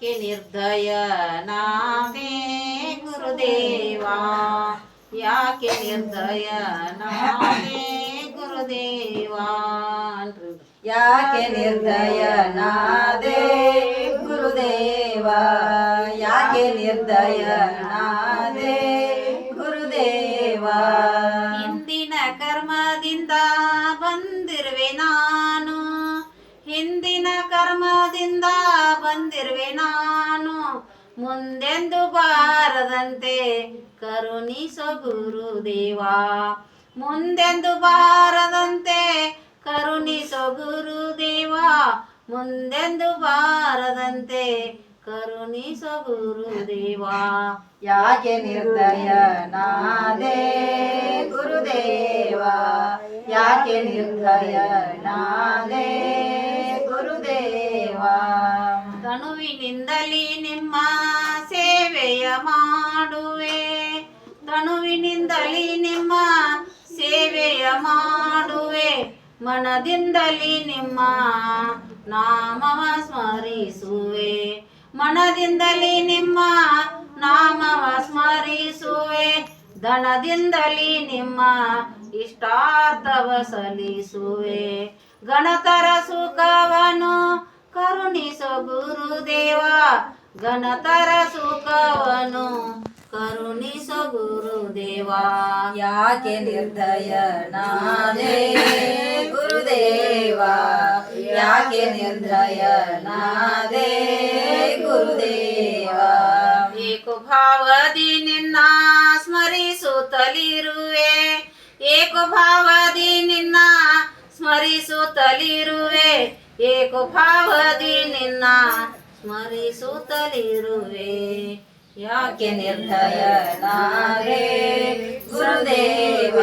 K ನಿರ್ದಯ ನಾಮೇ ಗುರುದೇವಾ ಯಾಕೆ ನಿರ್ದಯ ನಾಮೇ ಗುರುದೇವಾ ಅನ್ರಿ ಯಾಕೆ ನಿರ್ದಯನಾದೆ ಗುರುದೇವ ಯಾಕೆ ನಿರ್ದಯನಾದೆ ಗುರುದೇವ ಬಂದಿರುವೆ ನಾನು ಮುಂದೆಂದು ಬಾರದಂತೆ ಕರುಣಿಸೋ ಗುರುದೇವ ಮುಂದೆಂದು ಬಾರದಂತೆ ಕರುಣಿಸೋ ಗುರುದೇವ ಮುಂದೆಂದು ಬಾರದಂತೆ ಕರುಣಿಸೋ ಗುರುದೇವ ಯಾಕೆ ನಿರ್ದಯನಾದೆ ಗುರುದೇವ? ಯಾಕೆ ನಿರ್ದಯನಾದೆ ಗುರುದೇವ? ತನುವಿನಿಂದಲೇ ನಿಮ್ಮ ಸೇವೆಯ ಮಾಡುವೆ. ಗಣುವಿನಿಂದಲಿ ನಿಮ್ಮ ಸೇವೆಯ ಮಾಡುವೆ. ಮನದಿಂದಲಿ ನಿಮ್ಮ ನಾಮವ ಸ್ಮರಿಸುವೆ. ಮನದಿಂದಲಿ ನಿಮ್ಮ ನಾಮವ ಸ್ಮರಿಸುವೆ. ಧನದಿಂದಲಿ ನಿಮ್ಮ ಇಷ್ಟಾರ್ಥವ ಸಲ್ಲಿಸುವೆ. ಗಣತರ ಸುಖವನು ಗುರುದೇವ ಗಣತರ ಸುಖವನು ಕರುಣಿಸು ಗುರುದೇವ. ಯಾಕೆ ನಿರ್ದಯನಾದೆ ಗುರುದೇವ? ಯಾಕೆ ನಿರ್ದಯನಾದೆ ಗುರುದೇವ? ಏಕು ಭಾವದಿ ನಿನ್ನ ಸ್ಮರಿಸುತ್ತಲಿರುವೆ ಏಕು ಭಾವದಿ ನಿನ್ನ ಸ್ಮರಿಸುತ್ತಲಿರುವೆ ಏಕು ಭಾವದಿ ನಿನ್ನ ಸ್ಮರಿಸುತ್ತಲಿರುವೆ. ಯಾಕೆ ನಿರ್ದಯನಾದೆ? ಗುರುದೇವ,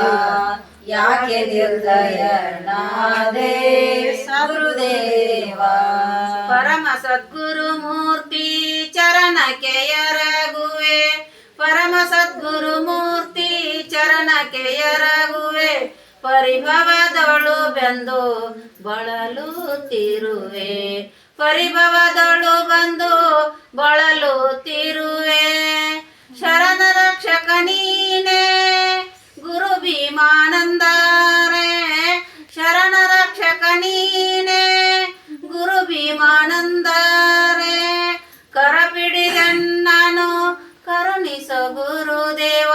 ಯಾಕೆ ನಿರ್ದಯನಾದೆ? ಗುರುದೇವ, ಪರಮ ಸದ್ಗುರು ಮೂರ್ತಿ ಚರಣಕ್ಕೆ ಎರಗುವೆ. ಪರಮ ಸದ್ಗುರು ಮೂರ್ತಿ ಚರಣಕ್ಕೆ ಎರಗುವೆ. ಪರಿಭವದೊಳು ಬೆಂದು ಬಳಲುತ್ತಿರುವೆ. ಪರಿಭವದೊಳು ಬಂದು ಬಳಲುತ್ತಿರುವೆ ಶರಣ ರಕ್ಷಕ ನೀನೇ, ಗುರು ಭೀಮಾನಂದರೆ. ಶರಣ ರಕ್ಷಕ ನೀನೇ, ಗುರು ಭೀಮಾನಂದರೆ. ಕರ ಪಿಡಿದನ್ನನು ಕರುಣಿಸ ಗುರುದೇವ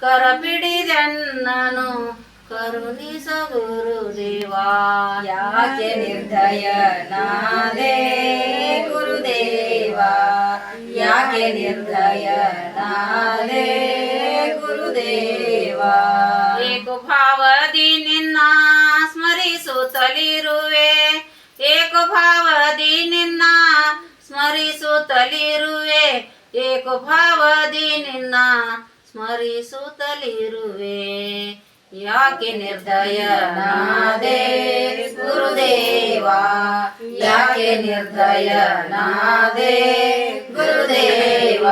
ಕರ ಪಿಡಿದಣ್ಣನು ಕರುಣಿಸ ಗುರುದೇವ ಯಾಕೆ ನಿರ್ದಯನಾದೆ ಗುರುದೇವ? ಯಾಕೆ ನಿರ್ದಯನಾದೆ ಗುರುದೇವ? ಏಕು ಭಾವದಿ ನಿನ್ನ ಸ್ಮರಿಸುತ್ತಲಿರುವೆ. ಏಕು ಭಾವದಿ ನಿನ್ನ ಸ್ಮರಿಸುತ್ತಲಿರುವೆ. ಏಕು ಭಾವದಿ ನಿನ್ನ ಸ್ಮರಿಸುತ್ತಲಿರುವೆ. ಯಾಕೆ ನಿರ್ದಯನಾದೆ ಗುರುದೇವ ಯಾಕೆ ನಿರ್ದಯನಾದೆ ಗುರುದೇವ